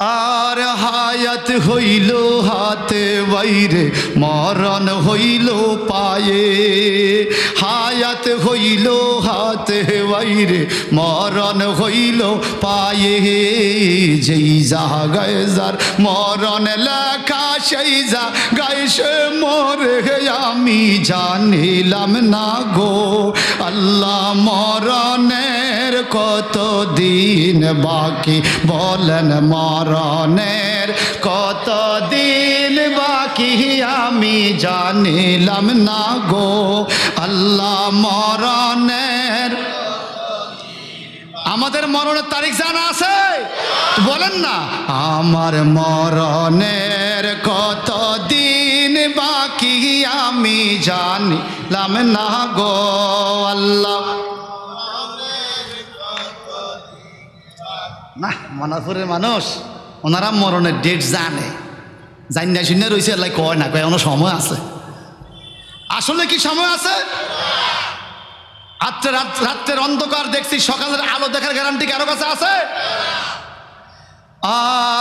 আর হায়াত হইল হাতে বাইরে, মরণ হইল পায়ে। হায়াত হইল হাতে বাইরে, মরণ হইল পায়ে। যেই যা গায়ে যার মরণ লেখা, সেই যা গায়ে সে মরে, আমি জানিলাম না গো, আল্লাহ মরণের কত দিন বাকি? বলেন মরণের কত দিন বাকি? আমি জানিলাম না গো, আল্লাহ মরণের আমাদের মরণের তারিখ জানা আছে? বলেন না। আমার মরণের কত দিন বাকি? আমি জানিলাম না গো, আল্লাহ না মনাপুরের মানুষ, ওনারা মরণের ডেট জানে। জানি না শুনে রয়েছে এলাই কয় না, কয় এখনও সময় আছে। আসলে কি সময় আছে? রাত্রে রাত- রাত্রের অন্ধকার দেখছি, সকালের আলো দেখার গ্যারান্টি কারও কাছে আছে?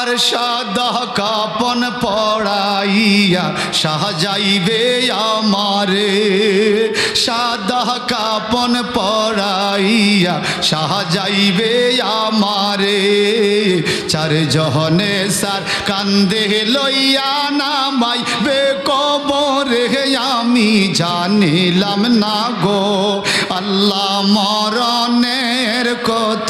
আর সাদা কাপন পড়াইয়া সাজাইবে আমারে। সাদা কাপন পড়াইয়া সাজাইবে আমারে। চার জহনে সার কান্দে লইয়া নামাইবে কবরে। আমি জানিলাম না গো, আল্লাহ মরণের কত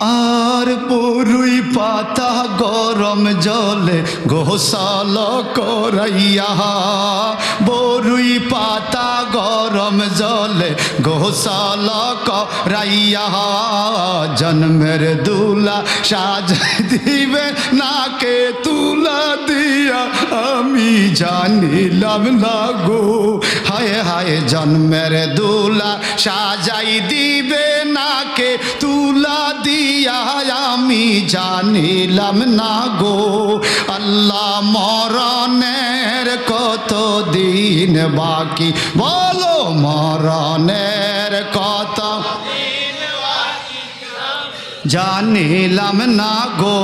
আর পুরুই পাতা গরম জলে গোসাল করাইয়া। বরুই পাতা গরম জলে গোসাল করাইয়া। জন্মের দুলা সাজ দিবে, নাকে তুলা দিয়া। আমি জানিলাম না গো হায় হায় জন্মের দুলা সাজাই দিবে নাকে, তুলা দিয়া আমি জানিলাম না গো আল্লাহ মরণের কত দিন বাকি? বলো মরণের কত জানিলাম না গো